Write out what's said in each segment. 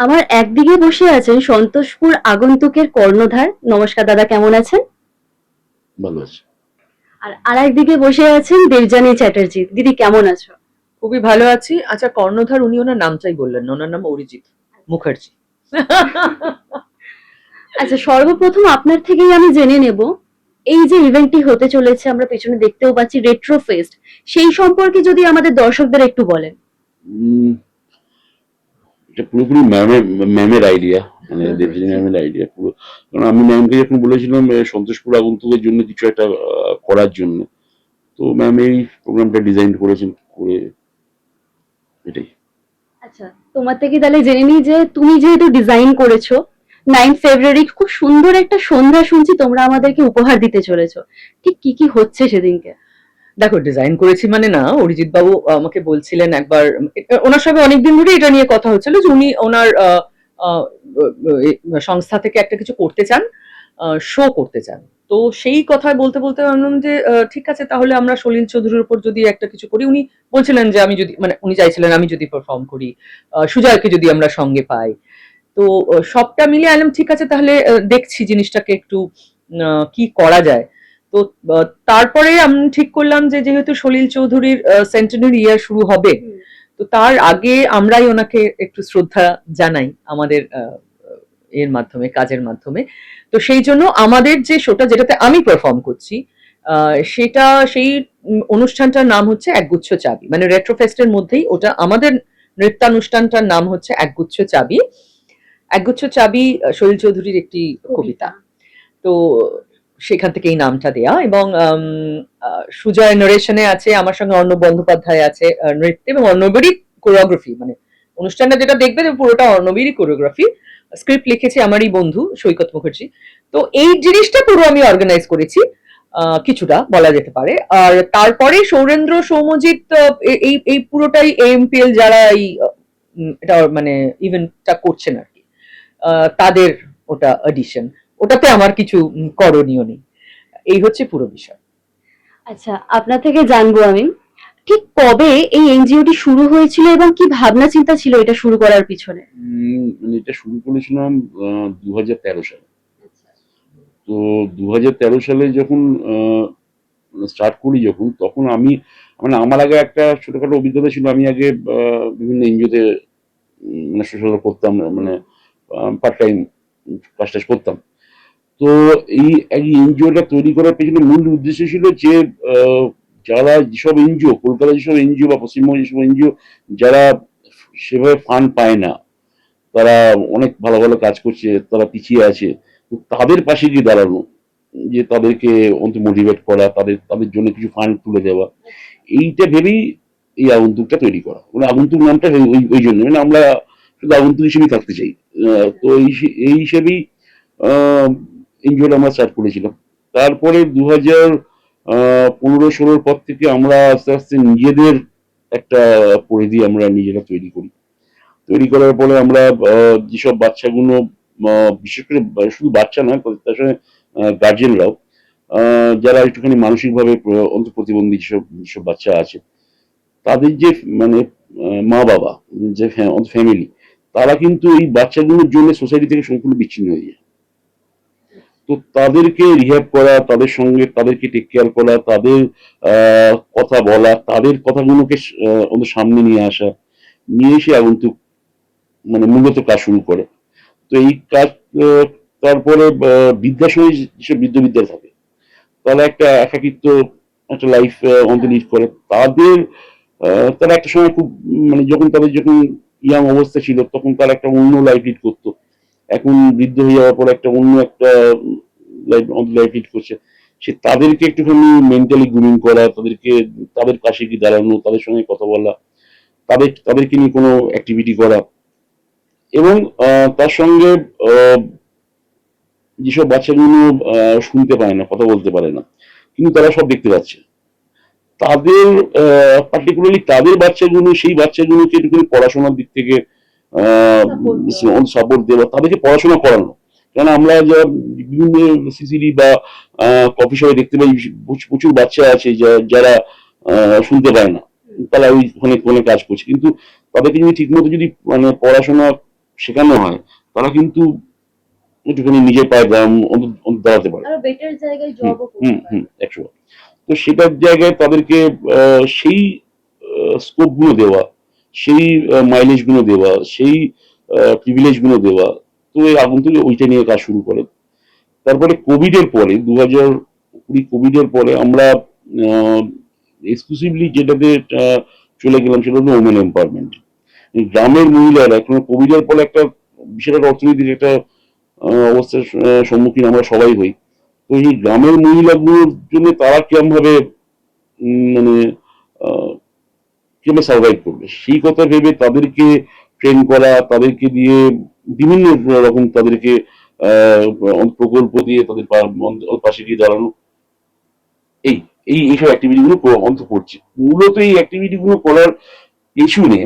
আমার একদিকে বসে আছেন সন্তোষপুর আগন্তুকের কর্ণধার। নমস্কার দাদা কেমন আছেন? ভালো আছে। আর আরেকদিকে বসে আছেন দেবযানী চ্যাটার্জি। দিদি কেমন আছো? খুবই ভালো আছি। আচ্ছা কর্ণধার উনি ওনার নামটাই বললেন না ওনার নাম অরিজিৎ মুখার্জি। আচ্ছা সর্বপ্রথম আপনার থেকেই আমি জেনে নেব এই যে ইভেন্টটি হতে চলেছে আমরা পেছনে দেখতেও পাচ্ছি রেট্রো ফেস্ট সেই সম্পর্কে যদি আমাদের দর্শকদের একটু বলেন। এটা পুরোপুরি ম্যামের ম্যামের আইডিয়া মানে দেবজিনী ম্যামের আইডিয়া পুরো। কারণ আমি ম্যামকে যখন বলেছিলাম সন্তোষপুর আগন্তুকের জন্য কিছু একটা করার জন্য তো ম্যাম এই প্রোগ্রামটা ডিজাইন করেছেন করে এটাই। আচ্ছা তোমার থেকে তাহলে জেনে নিই যে তুমি যেহেতু ডিজাইন করেছ নাইন ফেব্রুয়ারি খুব সুন্দর একটা সন্ধ্যা শুনছি তোমরা আমাদেরকে উপহার দিতে চলেছো। ঠিক কি কি হচ্ছে সেদিনকে? দেখো ডিজাইন করেছি মানে না অরিজিৎ বাবু আমাকে বলছিলেন একবার ওনার সঙ্গে অনেকদিন ধরে এটা নিয়ে কথা হচ্ছিল যে উনি ওনার সংস্থা থেকে একটা কিছু করতে চান শো করতে চান। তো সেই কথায় বলতে বলতে ভাবলাম যে ঠিক আছে, তাহলে আমরা সলিল চৌধুরীর উপর যদি একটা কিছু করি, উনি বলছিলেন যে আমি যদি মানে উনি চাইছিলেন আমি যদি পারফর্ম করি সুজয়কে যদি আমরা সঙ্গে পাই। তো সবটা মিলিয়ে আনলাম ঠিক আছে, তাহলে দেখছি জিনিসটাকে একটু কি করা যায়। তো তারপরে আমি ঠিক করলাম যে যেহেতু সলিল চৌধুরীর সেন্টেনারি ইয়ার শুরু হবে তো তার আগে আমরাই ওনাকে একটু শ্রদ্ধা জানাই আমাদের এর মাধ্যমে কাজের মাধ্যমে। তো সেই জন্য আমাদের যে শোটা যেটাতে আমি পারফর্ম করছি আহ, সেটা সেই অনুষ্ঠানটার নাম হচ্ছে একগুচ্ছ চাবি। মানে রেট্রোফেস্টের মধ্যেই ওটা আমাদের নৃত্যানুষ্ঠানটার নাম হচ্ছে একগুচ্ছ চাবি। একগুচ্ছ চাবি সলিল চৌধুরীর একটি কবিতা। তো সেখান থেকে এই নামটা দেয়া এবং সুজয় নারেশনে আছে, আমার সঙ্গে অর্ণব বন্দ্যোপাধ্যায় আছে নৃত্য এবং অর্ণবেরই কোরিওগ্রাফি মানে অনুষ্ঠানটা যেটা দেখবে পুরোটা অর্ণবেরই কোরিওগ্রাফি স্ক্রিপ্ট লিখেছে আমারই বন্ধু সৈকত মুখার্জি। তো এই জিনিসটা পুরো আমি অর্গানাইজ করেছি কিছুটা বলা যেতে পারে। আর তারপরে সৌরেন্দ্র, সৌমজিৎ এই এই পুরোটাই এমপিএল যারা এই এটা মানে ইভেন্টটা করছেন আর কি তাদের ওটা এডিশন ওটাতে আমার কিছু করণীয় নেই। এই হচ্ছে পুরো বিষয়। আচ্ছা আপনার থেকে জানব আমি ঠিক কবে এই এনজিওটি শুরু হয়েছিল এবং কি ভাবনা চিন্তা ছিল এটা শুরু করার পিছনে? মানে এটা শুরু করেছিলাম দু হাজার তেরো সালে। তো দু হাজার তেরো সালে যখন স্টার্ট করি যখন তখন আমি মানে আমার আগে একটা ছোটখাটো অভিজ্ঞতা ছিল আমি আগে বিভিন্ন এনজিওতে মানে সোশ্যাল করতাম মানে পার্ট টাইম কাজ টাজ করতাম। তো এই এই এনজিওটা তৈরি করার পেছনে মূল উদ্দেশ্য ছিল যে যারা যেসব এনজিও কলকাতা যেসব এনজিও বা পশ্চিমবঙ্গ যেসব এনজিও যারা সেভাবে ফান্ড পায় না, তারা অনেক ভালো ভালো কাজ করছে, তারা পিছিয়ে আছে, তো তাদের পাশে গিয়ে দাঁড়ানো, যে তাদেরকে অন্ত মোটিভেট করা, তাদের তাদের জন্য কিছু ফান্ড তুলে দেওয়া, এইটা ভেবেই এই আগন্তুকটা তৈরি করা মানে আগন্তুক নামটা ওই, ওই- ওই জন্য মানে আমরা শুধু আগন্তুক হিসেবেই থাকতে চাই তো এই এই হিসেবেই এনজিওটা আমরা স্টার্ট করেছিলাম। তারপরে দু হাজার পনেরো ষোলোর পর থেকে আমরা আস্তে আস্তে নিজেদের একটা পরিধি আমরা নিজেরা তৈরি করি। তৈরি করার পরে আমরা যেসব বাচ্চাগুলো বিশেষ করে শুধু বাচ্চা নয় তার সঙ্গে গার্জেনরাও যারা একটুখানি মানসিকভাবে অন্ত প্রতিবন্ধী যেসব যেসব বাচ্চা আছে, তাদের যে মানে মা বাবা, যে ফ্যামিলি তারা কিন্তু এই বাচ্চাগুলোর জন্য সোসাইটি থেকে সম্পূর্ণ বিচ্ছিন্ন হয়ে যায়। তো তাদেরকে রিহ্যাব করা তাদের সঙ্গে তাদেরকে টেক কেয়ার করা তাদের কথা বলা তাদের কথাগুলোকে সামনে নিয়ে আসা নিয়ে এসে আগন্তুক মানে মূলত কাজ শুরু করে। তো এই কাজ তারপরে আহ, যেসব বৃদ্ধ বিদ্যা থাকে তারা একটা একাকিত্ব একটা লাইফ অন্ত লিড করে। তাদের তারা একটা সময় খুব মানে যখন তাদের যখন ইয়াং অবস্থা ছিল তখন তারা একটা অন্য লাইফ লিড করতো। এখন বৃদ্ধ হয়ে যাওয়ার পর একটা অন্য একটা লাইফ লাইফ লিড করছে। সে তাদেরকে একটুখানি মেন্টালি গ্রুমিং করা, তাদেরকে, তাদের পাশে গিয়ে দাঁড়ানো, তাদের সঙ্গে কথা বলা, তাদের, তাদেরকে নিয়ে কোনো অ্যাক্টিভিটি করা। এবং তার সঙ্গে যেসব বাচ্চাগুলো শুনতে পায় না, কথা বলতে পারে না, কিন্তু তারা সব দেখতে পাচ্ছে। তাদের পার্টিকুলারলি তাদের বাচ্চাগুলো, সেই বাচ্চাগুলোকে একটুখানি পড়াশোনার দিক থেকে সাপোর্ট দেওয়া। তাদেরকে পড়াশোনা করানো। কেন আমরা যা বিভিন্ন সিসিডি বা কফি শপে দেখতে পাই প্রচুর- বাচ্চা আছে যারা শুনতে পায় না। তারা ওই ওখানে ওখানে কাজ করছে। কিন্তু তাদেরকে যদি ঠিকমতো যদি মানে পড়াশোনা শেখানো হয় তারা কিন্তু একটুখানি নিজের পায়ে দাঁড়াতে পারে। হুম হুম একশো তো সেটার জায়গায় তাদেরকে সেই স্কোপগুলো দেওয়া সেই মাইলেজগুলো দেওয়া, সেই প্রিভিলেজগুলো দেওয়া, তো এই আগন্তুক ওইটা নিয়ে কাজ শুরু করে। তারপরে কোভিড এর পরে দু হাজার কুড়ি কোভিড এর পরে আমরা এক্সক্লুসিভলি যেটাতে চলে গেলাম সেটা হলো ওমেন এম্পাওয়ারমেন্ট গ্রামের মহিলারা এখন কোভিড এর পরে একটা বিশাল একটা অর্থনীতির একটা অবস্থার সম্মুখীন আমরা সবাই হই। তো এই গ্রামের মহিলাগুলোর জন্য তারা কিরম ভাবে মানে কীভাবে সার্ভাইভ করবে। সেই কথা ভেবে তাদেরকে ট্রেন করা, তাদেরকে দিয়ে বিভিন্ন রকম তাদেরকে প্রকল্প দিয়ে তাদের পাশে গিয়ে দাঁড়ানো। এই এই, এইসব অ্যাক্টিভিটি গুলো অন্ত করছে। মূলত এই অ্যাক্টিভিটি গুলো করার পেছনে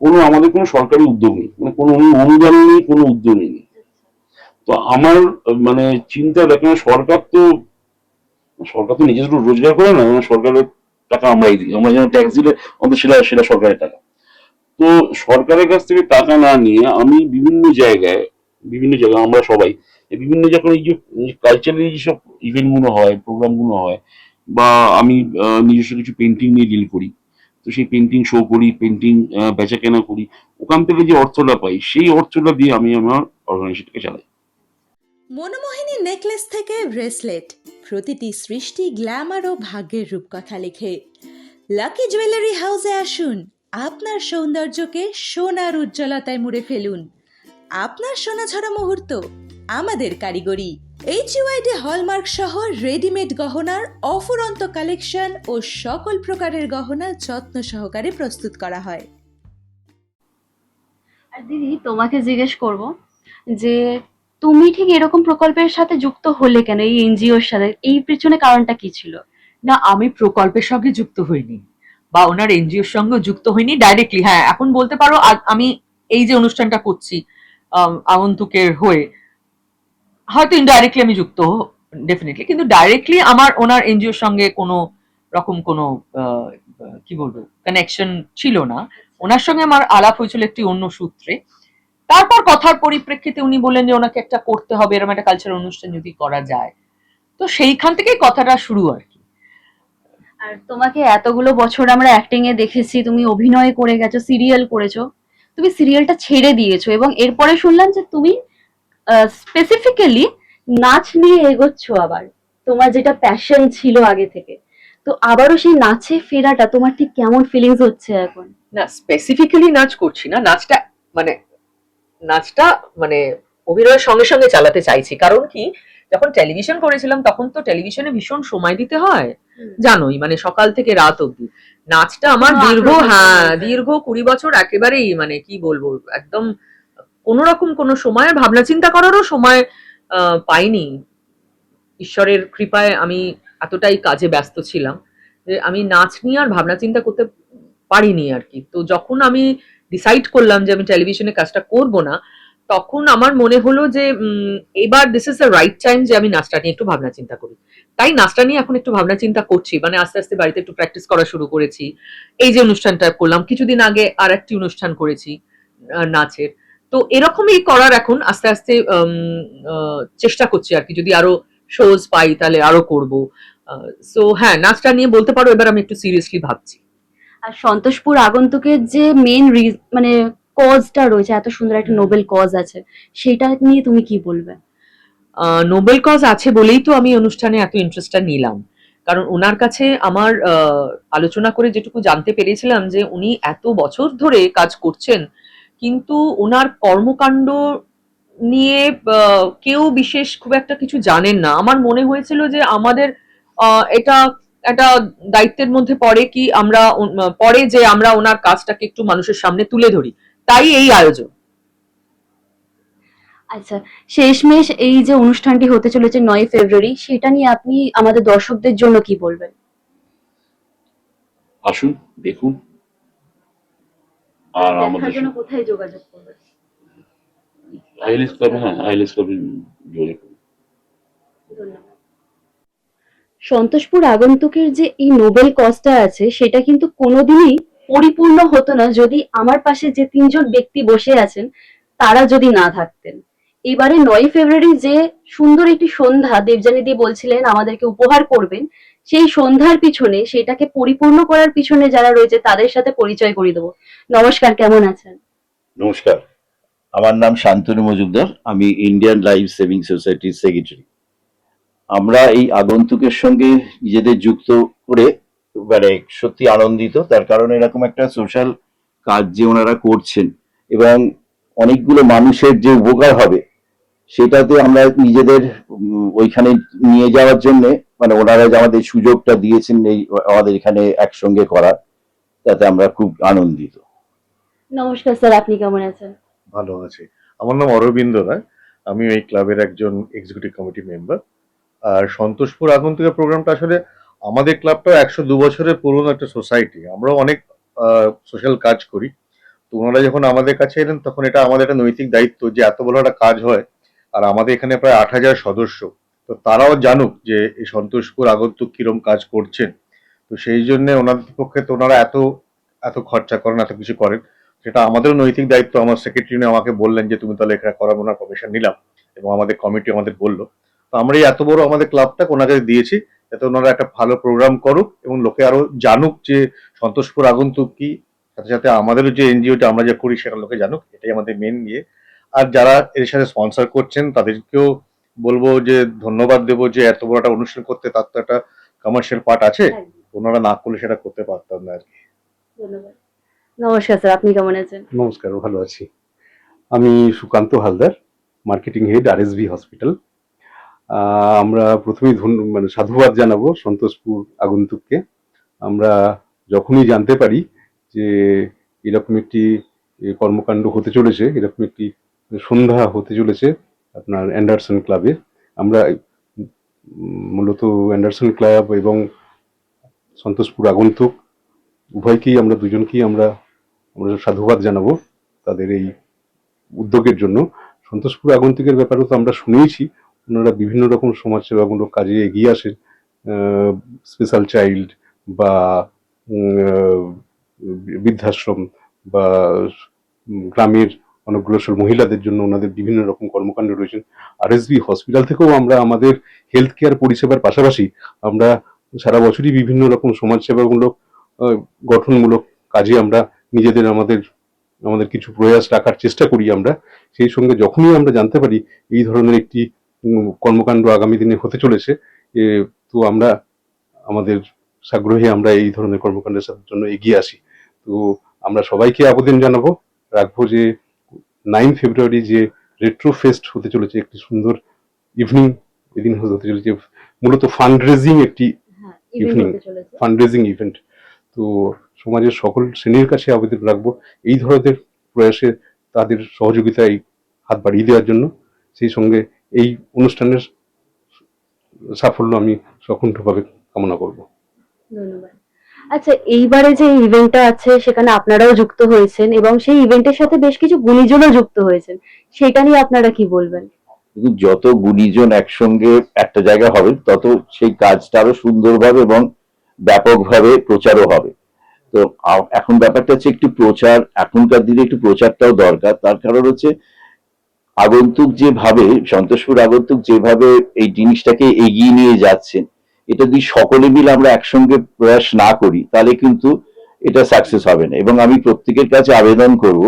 কোনো, আমাদের কোনো সরকারি উদ্যোগ নেই। মানে কোনো অনুদান নেই, কোনো উদ্যোগ নেই। তো আমার মানে চিন্তা দেখেন সরকার তো সরকার তো নিজস্ব রোজগার করে না মানে সরকারের টাকা আমরাই দিই। আমরা যেন ট্যাক্স দিলে অন্তত সেটা সেটা সরকারের টাকা। তো সরকারের কাছ থেকে টাকা না নিয়ে আমি বিভিন্ন জায়গায় বিভিন্ন জায়গায় আমরা সবাই বিভিন্ন যখন এই যে কালচারাল যেসব ইভেন্টগুলো হয় প্রোগ্রামগুলো হয়, বা আমি নিজস্ব কিছু পেন্টিং নিয়ে ডিল করি, তো সেই পেন্টিং শো করি পেন্টিং বেচা কেনা করি, ওখান থেকে যে অর্থটা পাই, সেই অর্থটা দিয়ে আমি আমার অর্গানাইজেশনকে চালাই। মনোমোহিনী নেকলেস থেকে ব্রেসলেট, প্রতিটি সৃষ্টি গ্ল্যামার ও ভাগ্যের রূপকথা লেখে। লাকি জুয়েলারি হাউসে আসুন, আপনার সৌন্দর্যকে সোনার উজ্জ্বলতায় মুড়ে ফেলুন। আপনার সোনাঝরা মুহূর্ত, আমাদের কারিগরি। এইচ ইউআইডি হলমার্ক সহ রেডিমেড গহনার অফুরন্ত কালেকশন ও সকল প্রকারের গহনা যত্ন সহকারে প্রস্তুত করা হয়। আর দিদি, তোমাকে জিজ্ঞেস করব যে তুমি ঠিক এরকম প্রকল্পের সাথে যুক্ত হলে কেন? এই এনজিওর সাথে, এই পিছনে কারণটা কি ছিল? না, আমি প্রকল্পের সঙ্গে যুক্ত হইনি বা ওনার এনজিওর সঙ্গে যুক্ত হইনি ডাইরেক্টলি হ্যাঁ এখন বলতে পারো আমি এই যে অনুষ্ঠানটা করছি আগন্তুকের হয়ে, হয়তো ইনডাইরেক্টলি আমি যুক্ত ডেফিনেটলি কিন্তু ডাইরেক্টলি আমার ওনার এনজিওর সঙ্গে কোনো রকম কোনো কি বলব কানেকশন ছিল না। ওনার সঙ্গে আমার আলাপ হয়েছিল একটি অন্য সূত্রে। তারপর কথার পরিপ্রেক্ষিতে উনি বললেন যে ওনাকে একটা করতে হবে এরকম একটা কালচার অনুষ্ঠান যদি করা যায়। তো সেইখান থেকেই কথাটা শুরু আর কি। আর তোমাকে এতগুলো বছর আমরা অ্যাক্টিং এ দেখেছি তুমি অভিনয় করে গেছো সিরিয়াল করেছ তুমি সিরিয়ালটা ছেড়ে দিয়েছ এবং এরপরে শুনলাম যে তুমি স্পেসিফিক্যালি নাচ নিয়ে এগোচ্ছ আবার। তোমার যেটা প্যাশন ছিল আগে থেকে। তো আবারও সেই নাচে ফেরাটা তোমার ঠিক কেমন ফিলিংস হচ্ছে এখন? না স্পেসিফিক্যালি নাচ করছি না। নাচটা মানে নাচটা মানে অভিনয়ের সঙ্গে সঙ্গে চালাতে চাইছি। কারণ কি? যখন টেলিভিশন করেছিলাম তখন তো টেলিভিশনে ভীষণ সময় দিতে হয়। জানোই মানে সকাল থেকে রাত অবধি। নাচটা আমার দীর্ঘ হ্যাঁ দীর্ঘ কুড়ি বছর একেবারেই মানে কি বলব একদম কোন রকম কোনো সময় ভাবনা চিন্তা করারও সময় আহ, পাইনি। ঈশ্বরের কৃপায় আমি এতটাই কাজে ব্যস্ত ছিলাম যে আমি নাচ নিয়ে আর ভাবনা চিন্তা করতে পারিনি আর কি। তো যখন আমি ডিসাইড করলাম যে আমি টেলিভিশনে কাজটা করব না, তখন আমার মনে হলো যে এবার this is the right time যে আমি নাচটা নিয়ে একটু ভাবনা চিন্তা করি। তাই নাচটা নিয়ে এখন একটু ভাবনা চিন্তা করছি মানে আস্তে আস্তে বাড়িতে একটু প্র্যাকটিস করা শুরু করেছি। এই যে অনুষ্ঠানটা করলাম, কিছুদিন আগে আর একটি অনুষ্ঠান করেছি নাচের। তো এরকমই করার এখন আস্তে আস্তে চেষ্টা করছি আর কি, যদি আরও শোজ পাই তাহলে আরও করব। সো হ্যাঁ নাচটা নিয়ে বলতে পারো, এবার আমি একটু সিরিয়াসলি ভাবছি। আর সন্তোষপুর আগন্তুকের যে মেন মানে কজটা রয়েছে এত সুন্দর একটা নোবেল কজ আছে সেটা নিয়ে তুমি কি বলবে? নোবেল কজ আছে বলেই তো আমি অনুষ্ঠানে এত ইন্টারেস্টটা নিলাম। কারণ ওনার কাছে আমার আলোচনা করে যেটুকু জানতে পেরেছিলাম যে উনি এত বছর ধরে কাজ করছেন কিন্তু ওনার কর্মকাণ্ড নিয়ে কেউ বিশেষ খুব একটা কিছু জানেন না। আমার মনে হয়েছিল যে আমাদের এটা একটা দায়িত্বের মধ্যে পড়ে কি আমরা পরে যে আমরা ওনার কাজটাকে একটু মানুষের সামনে তুলে ধরি। তাই এই আয়োজন। আচ্ছা শেষমেশ এই যে অনুষ্ঠানটি হতে চলেছে নয় ফেব্রুয়ারি সেটা নিয়ে আপনি আমাদের দর্শকদের জন্য কি বলবেন? আসুন দেখুন। আর আমাদের কোথায় যোগাযোগ করবেন? ক্লাবে হ্যাঁ ক্লাবে যোগাযোগ করুন। ধন্যবাদ। সন্তোষপুর আগন্তুকের যে এই নোবেল কজটা আছে, সেটা কিন্তু কোনোদিনই পরিপূর্ণ হতো না যদি আমার পাশে যে তিনজন ব্যক্তি বসে আছেন, তারা যদি না থাকতেন। এবারে নয় ফেব্রুয়ারি যে সুন্দর একটি সন্ধ্যা দেবজানিদি বলছিলেন, আমাদেরকে উপহার করবেন, সেই সন্ধ্যার পিছনে, সেটাকে পরিপূর্ণ করার পিছনে যারা রয়েছে, তাদের সাথে পরিচয় করিয়ে দেবো। নমস্কার, কেমন আছেন? নমস্কার। আমার নাম শান্তনু মজুমদার, আমি ইন্ডিয়ান লাইফ সেভিং সোসাইটির সেক্রেটারি আমরা এই আগন্তুকের সঙ্গে নিজেদের যুক্ত করে মানে সত্যি আনন্দিত। তার কারণ এরকম একটা সোশ্যাল কাজ যে ওনারা করছেন এবং অনেকগুলো মানুষের যে উপকার হবে সেটাতে আমরা নিজেদের ওইখানে নিয়ে যাওয়ার জন্য মানে ওনারা যে আমাদের সুযোগটা দিয়েছেন এই আমাদের এখানে একসঙ্গে করার তাতে আমরা খুব আনন্দিত। নমস্কার স্যার আপনি কেমন আছেন? ভালো আছি। আমার নাম অরবিন্দ রায়। আমি এই ক্লাবের একজন এক্সিকিউটিভ কমিটি মেম্বার আর সন্তোষপুর আগন্তুকের প্রোগ্রামটা আসলে আমাদের ক্লাবটা একশো দু বছরের পুরনো একটা সোসাইটি আমরাও অনেক সোশ্যাল কাজ করি। তো ওনারা যখন আমাদের কাছে এলেন, তখন এটা আমাদের একটা নৈতিক দায়িত্ব যে এত বড় একটা কাজ হয়। আর আমাদের এখানে প্রায় আট হাজার সদস্য। তো তারাও জানুক যে এই সন্তোষপুর আগন্তুক কিরম কাজ করছেন। তো সেই জন্য ওনাদের পক্ষে তো ওনারা এত এত খরচা করেন, এত কিছু করেন। সেটা আমাদেরও নৈতিক দায়িত্ব। আমার সেক্রেটারি আমাকে বললেন যে, তুমি তাহলে এখানে করার ওনার পারমিশন নিলাম। এবং আমাদের কমিটি আমাদের বলল। তো আমরা এই এত বড় আমাদের ক্লাবটা ওনাকে দিয়েছি যাতে ওনারা একটা ভালো প্রোগ্রাম করুক এবং লোকে আরও জানুক যে সন্তোষপুর আগন্তুক কি সাথে সাথে আমাদেরও যে এনজিওটা আমরা যা করি সেটা লোকে জানুক এটাই আমাদের মেন নিয়ে আর যারা এর সাথে স্পন্সর করছেন তাদেরকেও বলব যে ধন্যবাদ দেবো যে এত বড় একটা অনুষ্ঠান করতে তার তো একটা কমার্শিয়াল পার্ট আছে। ওনারা না করলে সেটা করতে পারতাম না আর কি। ধন্যবাদ। নমস্কার স্যার আপনি কেমন আছেন? নমস্কার ভালো আছি। আমি Sukanta Haldar marketing head RSV hospital আমরা প্রথমেই মানে সাধুবাদ জানাব সন্তোষপুর আগন্তুককে। আমরা যখনই জানতে পারি যে এরকম একটি কর্মকাণ্ড হতে চলেছে, এরকম একটি সন্ধ্যা হতে চলেছে আপনার অ্যান্ডারসন ক্লাবে, আমরা মূলত অ্যান্ডারসন ক্লাব এবং সন্তোষপুর আগন্তুক, উভয়কেই আমরা, দুজনকেই আমরা আমরা সাধুবাদ জানাব তাদের এই উদ্যোগের জন্য। সন্তোষপুর আগন্তুকের ব্যাপারেও তো আমরা শুনেইছি ওনারা বিভিন্ন রকম সমাজসেবামূলক কাজে এগিয়ে আসেন স্পেশাল চাইল্ড বা বৃদ্ধাশ্রম বা গ্রামের অনগ্রসর মহিলাদের জন্য ওনাদের বিভিন্ন রকম কর্মকাণ্ড রয়েছেন। আরএসবি হসপিটাল থেকেও আমরা আমাদের হেলথ কেয়ার পরিষেবার পাশাপাশি আমরা সারা বছরই বিভিন্ন রকম সমাজসেবামূলক গঠনমূলক কাজে আমরা নিজেদের আমাদের আমাদের কিছু প্রয়াস রাখার চেষ্টা করি আমরা। সেই সঙ্গে যখনই আমরা জানতে পারি এই ধরনের একটি কর্মকাণ্ড আগামী দিনে হতে চলেছে। তো আমরা আমাদের সাগ্রহে আমরা এই ধরনের কর্মকাণ্ডের জন্য এগিয়ে আসি। তো আমরা সবাইকে আবেদন জানাব রাখব যে নাইন ফেব্রুয়ারি যে রেট্রো ফেস্ট হতে চলেছে একটি সুন্দর ইভিনিং এদিন হতে চলেছে মূলত ফান্ড রেজিং একটি ইভিনিং হতে চলেছে। Fund raising event. তো সমাজের সকল শ্রেণির কাছে আবেদন রাখব এই ধরনের প্রয়াসে তাদের সহযোগিতায় হাত বাড়িয়ে দেওয়ার জন্য। সেই সঙ্গে এই অনুষ্ঠানের সাফল্য আমি সকুণ্ঠভাবে কামনা করব। ধন্যবাদ। আচ্ছা এইবারে যে ইভেন্টটা আছে সেখানে আপনারাও যুক্ত হয়েছেন এবং সেই ইভেন্টের সাথে বেশ কিছু গুণীজনও যুক্ত হয়েছেন। সেটা নিয়ে আপনারা কি বলবেন? যত গুণীজন একসঙ্গে একটা জায়গা হবে তত সেই কাজটা আরও সুন্দরভাবে এবং ব্যাপকভাবে প্রচারও হবে। তো এখন ব্যাপারটা হচ্ছে একটু প্রচার এখনকার দিনে একটু প্রচারটাও দরকার। তার কারণ হচ্ছে আগন্তুক যেভাবে, সন্তোষপুর আগন্তুক যেভাবে এই জিনিসটাকে এগিয়ে নিয়ে যাচ্ছেন, এটা যদি সকলে মিলে আমরা একসঙ্গে প্রয়াস না করি, তাহলে কিন্তু এটা সাকসেস হবে না। এবং আমি প্রত্যেকের কাছে আবেদন করব,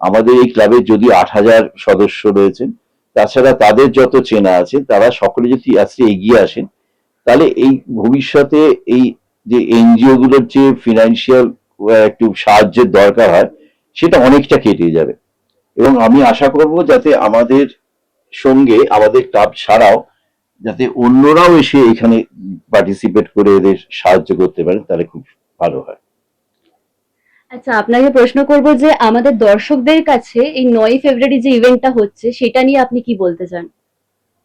আমাদের এই ক্লাবের যদি আট হাজার সদস্য রয়েছেন, তাছাড়া তাদের যত চেনা আছে, তারা সকলে যদি আজকে এগিয়ে আসেন, তাহলে এই ভবিষ্যতে এই যে এনজিও গুলোর যে ফিনান্সিয়াল একটু সাহায্যের দরকার হয়, সেটা অনেকটা কেটে যাবে। এবং আমি আশা করব যাতে আমাদের সঙ্গে আমাদের ক্লাব ছাড়াও যাতে অন্যরাও এসে এখানে পার্টিসিপেট করে এদের সাহায্য করতে পারে তাহলে খুব ভালো হয়। আচ্ছা আপনাকে প্রশ্ন করব যে আমাদের দর্শকদের কাছে এই নয় ফেব্রুয়ারি যে ইভেন্টটা হচ্ছে সেটা নিয়ে আপনি কি বলতে চান?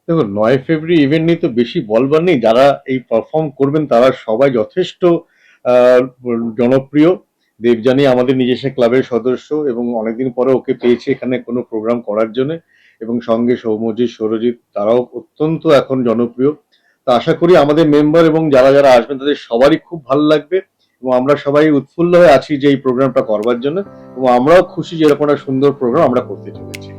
দেখুন নয় ফেব্রুয়ারি ইভেন্ট নিয়ে তো বেশি বলবার নেই। যারা এই পারফর্ম করবেন তারা সবাই যথেষ্ট আহ, জনপ্রিয়। দেবজানি আমাদের নিজস্ব ক্লাবের সদস্য এবং অনেকদিন পরে ওকে পেয়েছি এখানে কোনো প্রোগ্রাম করার জন্য এবং সঙ্গে সৌমজি সৌরজিৎ তারাও অত্যন্ত এখন জনপ্রিয়। তো আশা করি আমাদের মেম্বার এবং যারা যারা আসবেন তাদের সবারই খুব ভালো লাগবে এবং আমরা সবাই উৎফুল্ল হয়ে আছি যে এই প্রোগ্রামটা করবার জন্য এবং আমরাও খুশি যে এরকম একটা সুন্দর প্রোগ্রাম আমরা করতে চলেছি।